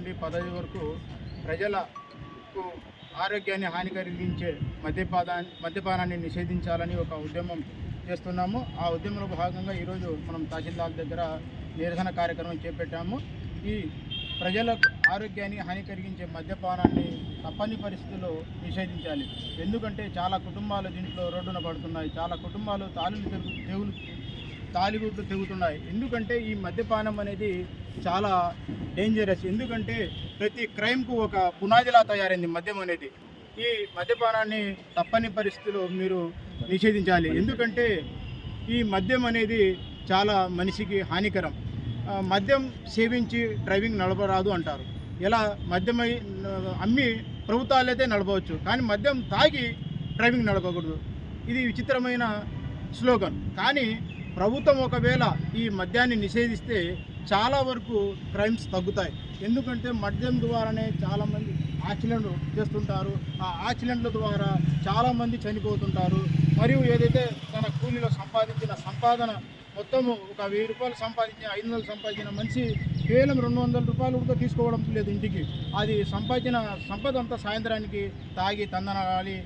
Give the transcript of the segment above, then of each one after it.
నుండి పదవి వరకు ప్రజలకు ఆరోగ్యాన్ని హాని కలిగించే మద్యపాదా మద్యపానాన్ని నిషేధించాలని ఒక ఉద్యమం చేస్తున్నాము. ఆ ఉద్యమంలో భాగంగా ఈరోజు మనం తహసీల్దార్ దగ్గర నిరసన కార్యక్రమం చేపట్టాము. ఈ ప్రజలకు ఆరోగ్యాన్ని హాని కలిగించే మద్యపానాన్ని తప్పని పరిస్థితుల్లో నిషేధించాలి. ఎందుకంటే చాలా కుటుంబాలు దీంట్లో రోడ్డున పడుతున్నాయి. చాలా కుటుంబాలు తాళులు తెగులు తాలిగుడ్లు తెగుతున్నాయి ఎందుకంటే ఈ మద్యపానం అనేది చాలా డేంజరస్ ఎందుకంటే ప్రతి క్రైమ్కు ఒక పునాదిలా తయారైంది మద్యం అనేది. ఈ మద్యపానాన్ని తప్పని పరిస్థితిలో మీరు నిషేధించాలి. ఎందుకంటే ఈ మద్యం అనేది చాలా మనిషికి హానికరం. మద్యం సేవించి డ్రైవింగ్ నడపరాదు అంటారు. ఎలా? మద్యమై అమ్మి ప్రభుత్వాలైతే నడపవచ్చు. కానీ మద్యం తాగి డ్రైవింగ్ నడపకూడదు. ఇది విచిత్రమైన స్లోగన్. కానీ ప్రభుత్వం ఒకవేళ ఈ మద్యాన్ని నిషేధిస్తే చాలా వరకు క్రైమ్స్ తగ్గుతాయి. ఎందుకంటే మద్యం ద్వారానే చాలామంది యాక్సిడెంట్లు చేస్తుంటారు. ఆ యాక్సిడెంట్ల ద్వారా చాలామంది చనిపోతుంటారు. మరియు ఏదైతే తన కూలీలో సంపాదించిన సంపాదన మొత్తము ఒక వెయ్యి రూపాయలు సంపాదించి ఐదు వందలు సంపాదించిన మనిషి కేవలం రెండు వందల రూపాయలు కూడా తీసుకోవడం లేదు ఇంటికి. అది సంపాదించిన సంపద అంతా సాయంత్రానికి తాగి తందనాలి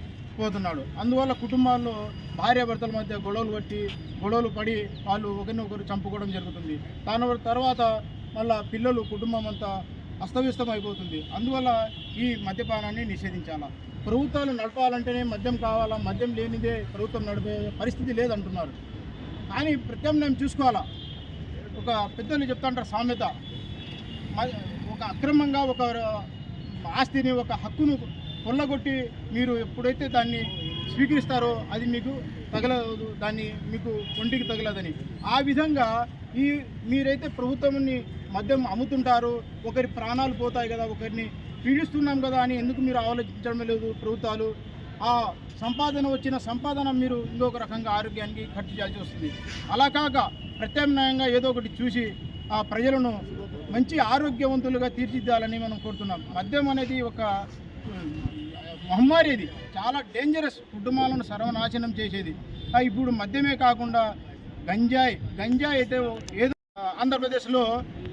పోతున్నాడు. అందువల్ల కుటుంబాల్లో భార్యాభర్తల మధ్య గొడవలు పట్టి గొడవలు పడి వాళ్ళు ఒకరినొకరు చంపుకోవడం జరుగుతుంది. దాని తర్వాత మళ్ళా పిల్లలు కుటుంబం అంతా అస్తవ్యస్తం అయిపోతుంది అందువల్ల ఈ మద్యపానాన్ని నిషేధించాలా? ప్రభుత్వాలు నడపాలంటేనే మద్యం కావాలా? మద్యం లేనిదే ప్రభుత్వం నడిపే పరిస్థితి లేదంటున్నారు. కానీ ప్రత్యామ్నాయం చూసుకోవాలా? ఒక పెద్దలు చెప్తాంటారు సామెత. ఒక అక్రమంగా ఒక ఆస్తిని ఒక హక్కును కొల్లగొట్టి మీరు ఎప్పుడైతే దాన్ని స్వీకరిస్తారో అది మీకు తగలదు దాన్ని మీకు ఒంటికి తగలదని. ఆ విధంగా ఈ మీరైతే ప్రభుత్వాన్ని మద్యం అమ్ముతుంటారు ఒకరి ప్రాణాలు పోతాయి కదా ఒకరిని పీడిస్తున్నాం కదా అని ఎందుకు మీరు ఆలోచించడం లేదు ప్రభుత్వాలు? ఆ సంపాదన వచ్చిన సంపాదన మీరు ఇంకొక రకంగా ఆరోగ్యానికి ఖర్చు చేయాల్సి వస్తుంది. అలా కాక ప్రత్యామ్నాయంగా ఏదో ఒకటి చూసి ఆ ప్రజలను మంచి ఆరోగ్యవంతులుగా తీర్చిదిద్దాలని మనం కోరుతున్నాం. మద్యం అనేది ఒక మహమ్మారి ఇది. చాలా డేంజరస్ కుటుంబాలను సర్వనాశనం చేసేది. ఇప్పుడు మద్యమే కాకుండా గంజాయి గంజాయి అయితే ఏదో ఆంధ్రప్రదేశ్లో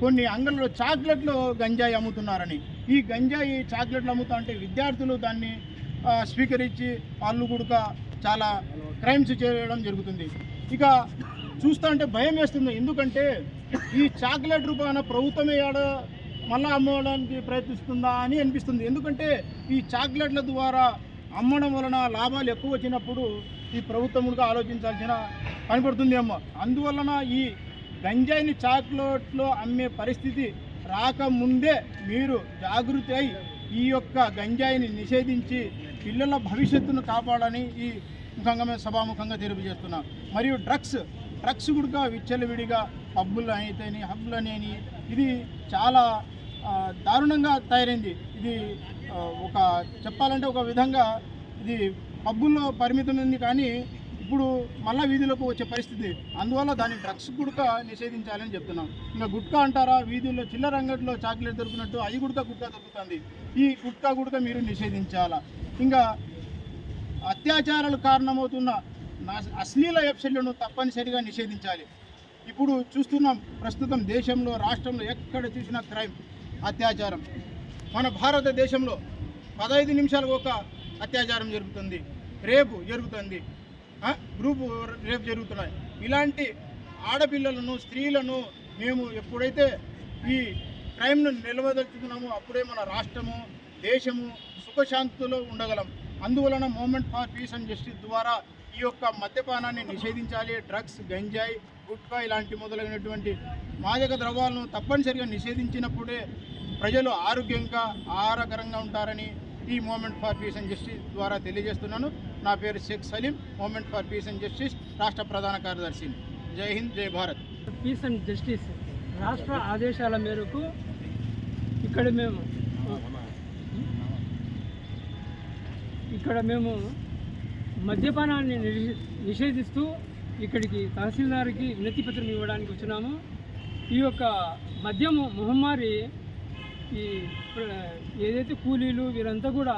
కొన్ని అంగళ్ళు చాక్లెట్లు గంజాయి అమ్ముతున్నారని. ఈ గంజాయి చాక్లెట్లు అమ్ముతా అంటే విద్యార్థులు దాన్ని స్వీకరించి వాళ్ళు కూడా చాలా క్రైమ్స్ చేయడం జరుగుతుంది. ఇక చూస్తా అంటే భయం వేస్తుంది. ఎందుకంటే ఈ చాక్లెట్ రూపాయన ప్రభుత్వమే ఆడ మళ్ళీ అమ్మడానికి ప్రయత్నిస్తుందా అని అనిపిస్తుంది. ఎందుకంటే ఈ చాక్లెట్ల ద్వారా అమ్మడం వలన లాభాలు ఎక్కువ వచ్చినప్పుడు ఈ ప్రభుత్వముగా ఆలోచించాల్సిన పనిపడుతుంది అమ్మ. అందువలన ఈ గంజాయిని చాక్లెట్లో అమ్మే పరిస్థితి రాకముందే మీరు జాగృతి అయి ఈ యొక్క గంజాయిని నిషేధించి పిల్లల భవిష్యత్తును కాపాడని ఈ ముఖంగా మేము సభాముఖంగా తెలియజేస్తున్నాం. మరియు డ్రగ్స్ డ్రగ్స్ కూడా విచ్చలవిడిగా పబ్బులు అయితేని హబ్బులు అనేని ఇది చాలా దారుణంగా తయారైంది. ఇది ఒక చెప్పాలంటే ఒక విధంగా ఇది పబ్బుల్లో పరిమితమైంది కానీ ఇప్పుడు మళ్ళా వీధులకు వచ్చే పరిస్థితి. అందువల్ల దాని డ్రగ్స్ గుడక నిషేధించాలని చెప్తున్నాం. ఇంకా గుట్కా అంటారా? వీధుల్లో చిల్లర అంగట్లో చాక్లెట్ దొరికినట్టు అది గుడక గుట్కా దొరుకుతుంది. ఈ గుట్కా గుడక మీరు నిషేధించాలా? ఇంకా అత్యాచారాలు కారణమవుతున్న నా- అశ్లీల వెబ్సైట్లను తప్పనిసరిగా నిషేధించాలి. ఇప్పుడు చూస్తున్నాం ప్రస్తుతం దేశంలో రాష్ట్రంలో ఎక్కడ చూసినా క్రైమ్. అత్యాచారం. మన భారతదేశంలో పదహైదు నిమిషాలకు ఒక అత్యాచారం జరుగుతుంది. రేపు జరుగుతుంది. గ్రూపు రేపు జరుగుతున్నాయి. ఇలాంటి ఆడపిల్లలను స్త్రీలను మేము ఎప్పుడైతే ఈ క్రైమ్ను నిలవదలుచుకున్నామో అప్పుడే మన రాష్ట్రము దేశము సుఖశాంతిలో ఉండగలం. అందువలన movement for peace and justice ద్వారా ఈ యొక్క మద్యపానాన్ని నిషేధించాలి. డ్రగ్స్ గంజాయి గుట్కా ఇలాంటి మొదలైనటువంటి మాదక ద్రవ్యాలను తప్పనిసరిగా నిషేధించినప్పుడే ప్రజలు ఆరోగ్యంగా ఆహారకరంగా ఉంటారని ఈ movement for peace and justice ద్వారా తెలియజేస్తున్నాను. నా పేరు Shaik Saleem. Movement for peace and justice రాష్ట్ర ప్రధాన కార్యదర్శి. జై హింద్ జై భారత్. పీస్ అండ్ జస్టిస్ రాష్ట్ర ఆదేశాల మేరకు ఇక్కడ మేము ఇక్కడ మేము మద్యపానాన్ని నిషేధిస్తూ ఇక్కడికి తహసీల్దార్కి వినతి పత్రం ఇవ్వడానికి వచ్చినాము. ఈ యొక్క మద్యము మహమ్మారి ఈ ఏదైతే కూలీలు వీరంతా కూడా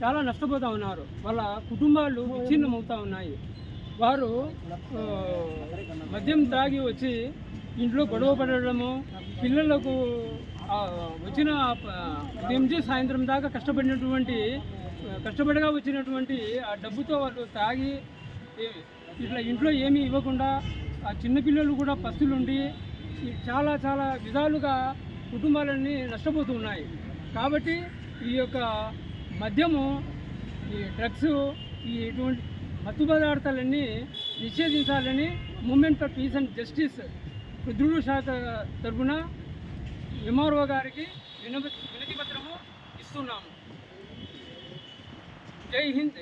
చాలా నష్టపోతూ ఉన్నారు. వాళ్ళ కుటుంబాలు విచ్ఛిన్నమవుతూ ఉన్నాయి. వారు మద్యం తాగి వచ్చి ఇంట్లో గొడవ పడడము పిల్లలకు వచ్చిన ఆ, ఉదయం నుంచి సాయంత్రం దాకా కష్టపడినటువంటి కష్టపడిగా వచ్చినటువంటి ఆ డబ్బుతో వాళ్ళు తాగి ఇట్లా ఇంట్లో ఏమీ ఇవ్వకుండా ఆ చిన్నపిల్లలు కూడా పస్తులుండి చాలా చాలా విధాలుగా కుటుంబాలన్నీ నష్టపోతూ ఉన్నాయి కాబట్టి ఈ యొక్క మద్యము ఈ డ్రగ్స్ ఈ ఇటువంటి మత్తు పదార్థాలన్నీ నిషేధించాలని movement for peace and justice రుద్రుడు శాఖ తరఫున ఎంఆర్ఓ గారికి వినతి వినతి పత్రము ఇస్తున్నాము. జై హింద్.